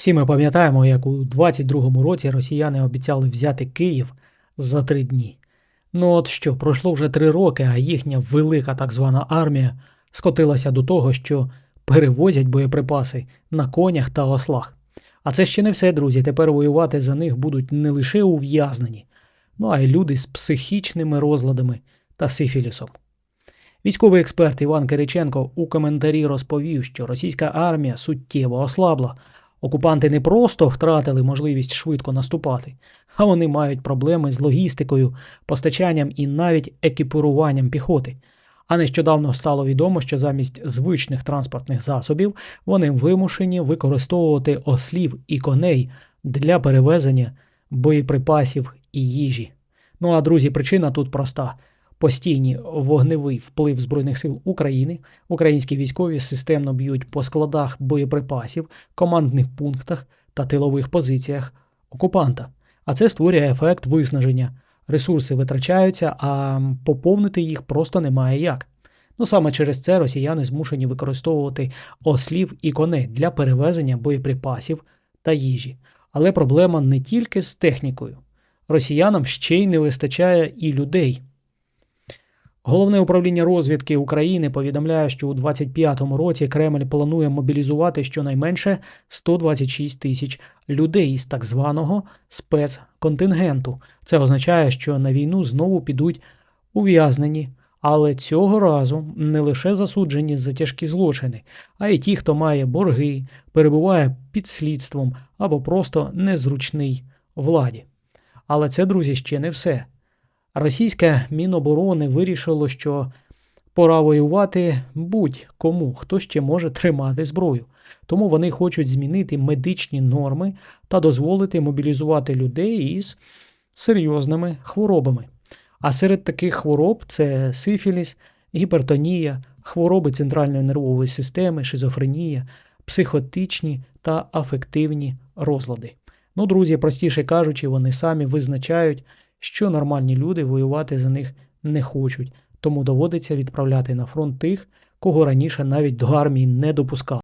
Всі ми пам'ятаємо, як у 22-му році росіяни обіцяли взяти Київ за три дні. Ну от що, пройшло вже три роки, а їхня велика так звана армія скотилася до того, що перевозять боєприпаси на конях та ослах. А це ще не все, друзі. Тепер воювати за них будуть не лише ув'язнені, ну а й люди з психічними розладами та сифілісом. Військовий експерт Іван Кириченко у коментарі розповів, що російська армія суттєво ослабла. Окупанти не просто втратили можливість швидко наступати, а вони мають проблеми з логістикою, постачанням і навіть екіпіруванням піхоти. А нещодавно стало відомо, що замість звичних транспортних засобів вони вимушені використовувати ослів і коней для перевезення боєприпасів і їжі. Ну а друзі, причина тут проста: постійний вогневий вплив Збройних сил України. Українські військові системно б'ють по складах боєприпасів, командних пунктах та тилових позиціях окупанта. А це створює ефект виснаження. Ресурси витрачаються, а поповнити їх просто немає як. Ну саме через це росіяни змушені використовувати ослів і коней для перевезення боєприпасів та їжі. Але проблема не тільки з технікою. Росіянам ще й не вистачає і людей. Головне управління розвідки України повідомляє, що у 2025 році Кремль планує мобілізувати щонайменше 126 тисяч людей з так званого спецконтингенту. Це означає, що на війну знову підуть ув'язнені, але цього разу не лише засуджені за тяжкі злочини, а й ті, хто має борги, перебуває під слідством або просто незручний владі. Але це, друзі, ще не все. Російське Міноборони вирішило, що пора воювати будь-кому, хто ще може тримати зброю. Тому вони хочуть змінити медичні норми та дозволити мобілізувати людей із серйозними хворобами. А серед таких хвороб це сифіліс, гіпертонія, хвороби центральної нервової системи, шизофренія, психотичні та афективні розлади. Ну, друзі, простіше кажучи, вони самі визначають, що нормальні люди воювати за них не хочуть, тому доводиться відправляти на фронт тих, кого раніше навіть до армії не допускали.